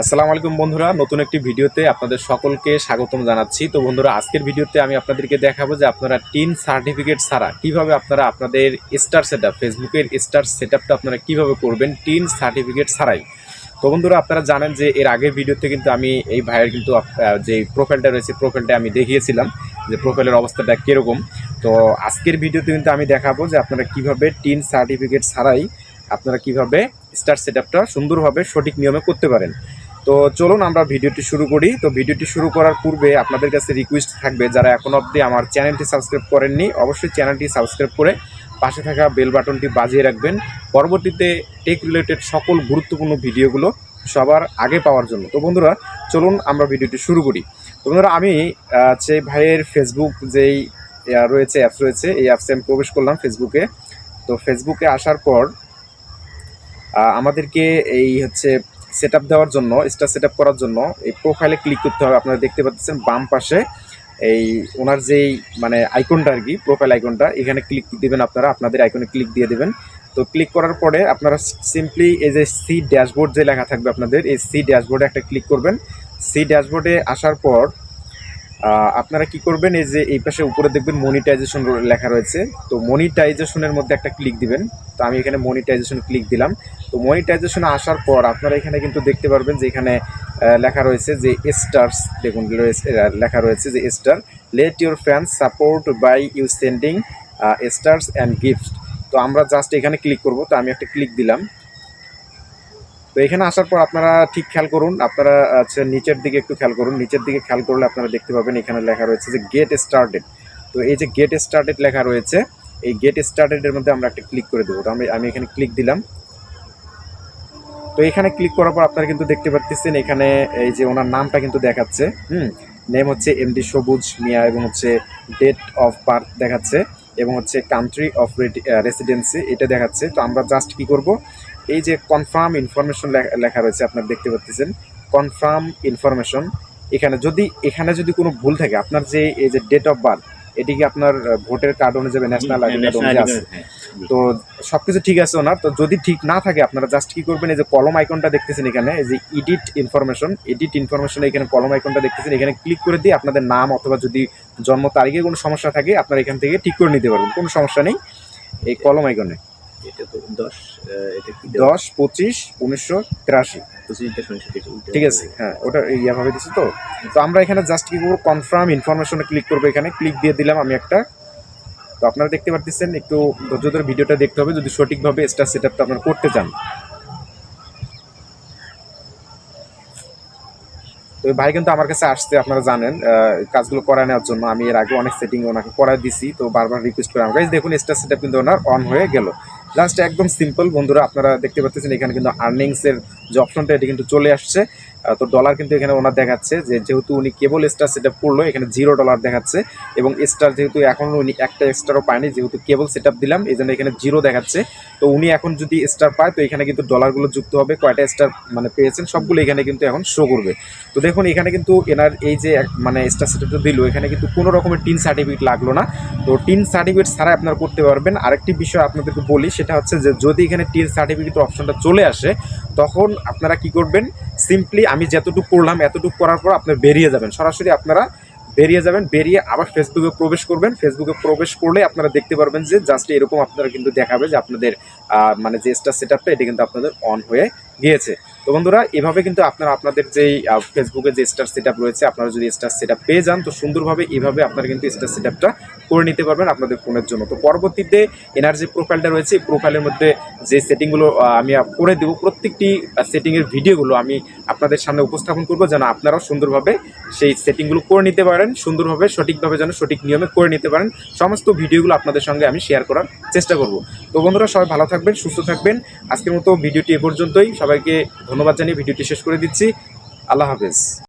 আসসালামু আলাইকুম বন্ধুরা, নতুন একটি ভিডিওতে আপনাদের সকলকে স্বাগতম জানাচ্ছি। তো বন্ধুরা, আজকের ভিডিওতে আমি আপনাদেরকে দেখাবো যে আপনারা টিন সার্টিফিকেট ছাড়া কীভাবে আপনারা আপনাদের স্টার সেট ফেসবুকের স্টার সেট আপনারা কীভাবে করবেন টিন সার্টিফিকেট ছাড়াই। তো বন্ধুরা, আপনারা জানেন যে এর আগের ভিডিওতে কিন্তু আমি এই ভাইয়ের কিন্তু যে প্রোফাইলটা রয়েছে প্রোফাইলটা আমি দেখিয়েছিলাম যে প্রোফাইলের অবস্থাটা কীরকম। তো আজকের ভিডিওতে কিন্তু আমি দেখাবো যে আপনারা কীভাবে টিন সার্টিফিকেট ছাড়াই আপনারা কীভাবে স্টার সেট আপটা সুন্দরভাবে সঠিক নিয়মে করতে পারেন। তো চলুন আমরা ভিডিওটি শুরু করি। তো ভিডিওটি শুরু করার পূর্বে আপনাদের কাছে রিকোয়েস্ট থাকবে, যারা এখন অবধি আমার চ্যানেলটি সাবস্ক্রাইব করেননি, অবশ্যই চ্যানেলটি সাবস্ক্রাইব করে পাশে থাকা বেল বাটনটি বাজিয়ে রাখবেন। পরবর্তীতে টেক রিলেটেড সকল গুরুত্বপূর্ণ ভিডিওগুলো সবার আগে পাওয়ার জন্য। তো বন্ধুরা, চলুন আমরা ভিডিওটি শুরু করি। তো বন্ধুরা, আমি হচ্ছে ভাইয়ের ফেসবুক যেই রয়েছে অ্যাপস রয়েছে, এই অ্যাপসে আমি প্রবেশ করলাম ফেসবুকে তো ফেসবুকে আসার পর আমাদেরকে এই হচ্ছে সেট দেওয়ার জন্য স্টার সেট করার জন্য এই প্রোফাইলে ক্লিক করতে হবে। আপনারা দেখতে পাচ্ছেন বাম পাশে এই ওনার যেই মানে আইকনটা আর কি প্রোফাইল আইকনটা এখানে ক্লিক দেবেন আপনারা, আপনাদের আইকনে ক্লিক দিয়ে দেবেন। তো ক্লিক করার পরে আপনারা সিম্পলি এই যে সি ড্যাশবোর্ড যে লেখা থাকবে আপনাদের, এই সি ড্যাশবোর্ডে একটা ক্লিক করবেন। সি ড্যাশবোর্ডে আসার পর আপনারা কি করবেন, এই যে এই পাশে উপরে দেখবেন মনিটাইজেশন লেখা রয়েছে। তো মনিটাইজেশনের মধ্যে একটা ক্লিক দিবেন। তো আমি এখানে মনিটাইজেশন ক্লিক দিলাম। তো মনিটাইজেশন আসার পর আপনারা এখানে কিন্তু দেখতে পারবেন যে এখানে লেখা রয়েছে যে স্টার্স দেখুন লেখা রয়েছে যে star let your fans support by you sending stars and gift তো আমরা জাস্ট এখানে ক্লিক করব। তো আমি একটা ক্লিক দিলাম। এখানে আসার পর আপনারা ঠিক খেয়াল করুন, আপনারা আচ্ছা নিচের দিকে একটু খেয়াল করুন, নিচের দিকে খেয়াল করলে আপনারা দেখতে পাবেন এখানে লেখা রয়েছে যে গেট স্টার্টেড তো এই যে গেট স্টার্টেড লেখা রয়েছে, এই গেট স্টার্টেডের মধ্যে আমরা একটা ক্লিক করে দেবো। তো আমি আমি এখানে ক্লিক দিলাম। তো এখানে ক্লিক করার পর আপনারা কিন্তু দেখতে পাচ্ছেন এখানে এই যে ওনার নামটা কিন্তু দেখাচ্ছে। হুম নেম হচ্ছে এমডি সবুজ মিয়া এবং হচ্ছে ডেট অফ বার্থ দেখাচ্ছে এবং হচ্ছে কান্ট্রি অফ রেসিডেন্সি এটা দেখাচ্ছে। তো আমরা জাস্ট কি করব? এই যে কনফার্ম ইনফরমেশন লেখা রয়েছে আপনারা দেখতে পাচ্ছেন কনফার্ম ইনফরমেশন এখানে যদি এখানে যদি কোনো ভুল থাকে আপনার যে এই যে ডেট অফ বার্থ এটি কি আপনার ভোটের কার্ড অনুযায়ী ন্যাশনাল আইডি কার্ড অনুযায়ী আছে? তো সব কিছু ঠিক আছে ওনার। তো যদি ঠিক না থাকে আপনারা জাস্ট কি করবেন এই যে কলম আইকনটা দেখতেছেন এখানে এই যে এডিট ইনফরমেশন এডিট ইনফরমেশন এখানে কলম আইকনটা দেখতেছেন এখানে ক্লিক করে দিয়ে আপনাদের নাম অথবা যদি জন্ম তারিখে কোনো সমস্যা থাকে আপনারা এখান থেকে ঠিক করে নিতে পারবেন কোনো সমস্যা নেই এই কলম আইকনে এটা তো দশ এটা কি দশ পঁচিশ উনিশশো তিরাশি। ঠিক আছে হ্যাঁ ওটা ইয়াভাবে দিচ্ছি তো। তো আমরা এখানে জাস্ট কি করব? কনফার্ম ইনফরমেশনে ক্লিক করব এখানে। ক্লিক দিয়ে দিলাম আমি একটা। তো আপনারা দেখতে পাচ্ছেন একটু ধৈর্য ধরে ভিডিওটা দেখতে হবে। যদি সঠিকভাবে স্টার সেট আপটা আপনারা করতে চান। তো ভাই কিন্তু আমার কাছে আসছে আপনারা জানেন। কাজগুলো করায় নেওয়ার জন্য। আমি এর আগে অনেক সেটিং ওনাকে করায় দিছি। তো বারবার রিকোয়েস্ট করে আমার কাছে দেখুন স্টার সেট কিন্তু ওনার অন হয়ে গেল। জাস্ট একদম সিম্পল বন্ধুরা, আপনারা দেখতে পাচ্ছেন, এখানে কিন্তু আর্নিংসের যে অপশনটা এটি কিন্তু চলে আসছে। তো ডলার কিন্তু এখানে ওনার দেখাচ্ছে যে যেহেতু উনি কেবল স্টার সেট আপ করল, এখানে জিরো ডলার দেখাচ্ছে এবং স্টার যেহেতু এখনও উনি একটা এক্সট্রাও পায়নি, যেহেতু কেবল সেট দিলাম, এই জন্য এখানে জিরো দেখাচ্ছে। তো উনি এখন যদি স্টার পায়, তো এখানে কিন্তু ডলারগুলো যুক্ত হবে, কয়টা স্টার মানে পেয়েছেন, সবগুলো এখানে কিন্তু এখন শো করবে। তো দেখুন, এখানে কিন্তু এনার এই যে মানে স্টার সেটআপটা দিল, এখানে কিন্তু কোনো রকমের টিন সার্টিফিকেট লাগল না। তো টিন সার্টিফিকেট ছাড়া আপনারা করতে পারবেন। আরেকটি বিষয় আপনাদেরকে বলি, সেটা হচ্ছে যে যদি এখানে টিন সার্টিফিকেট অপশনটা চলে আসে, তখন আপনারা কি করবেন সিম্পলি আমি যতটুকু করলাম, এতটুকু করার পর আপনার বেরিয়ে যাবেন। সরাসরি আপনারা বেরিয়ে যাবেন, বেরিয়ে আবার ফেসবুকে প্রবেশ করবেন। ফেসবুকে প্রবেশ করলে আপনারা দেখতে পারবেন যে জাস্ট এরকম আপনারা কিন্তু দেখাবে যে আপনাদের মানে যে স্টার সেট আপটা এটি কিন্তু আপনাদের অন হয়ে গিয়েছে। তো বন্ধুরা, এভাবে কিন্তু আপনারা আপনাদের যেই ফেসবুকে যে স্টার সেট রয়েছে, আপনারা যদি স্টার সেট পেয়ে যান, তো সুন্দরভাবে এইভাবে আপনারা কিন্তু স্টার সেট করে নিতে পারবেন আপনাদের ফোনের জন্য। তো পরবর্তীতে এনার যে প্রোফাইলটা রয়েছে প্রোফাইলের মধ্যে যে সেটিংগুলো আমি করে দেবো, প্রত্যেকটি সেটিংয়ের ভিডিওগুলো আমি আপনাদের সামনে উপস্থাপন করব যেন আপনারাও সুন্দরভাবে সেই সেটিংগুলো করে নিতে পারেন, সুন্দরভাবে, সঠিকভাবে যেন সঠিক নিয়মে করে নিতে পারেন। সমস্ত ভিডিওগুলো আপনাদের সঙ্গে আমি শেয়ার করার চেষ্টা করব। তো বন্ধুরা, সবাই ভালো থাকবেন, সুস্থ থাকবেন। আজকের মতো ভিডিওটি এ পর্যন্তই। সবাইকে ধন্যবাদ জানিয়ে ভিডিওটি শেষ করে দিচ্ছি। আল্লাহ হাফেজ।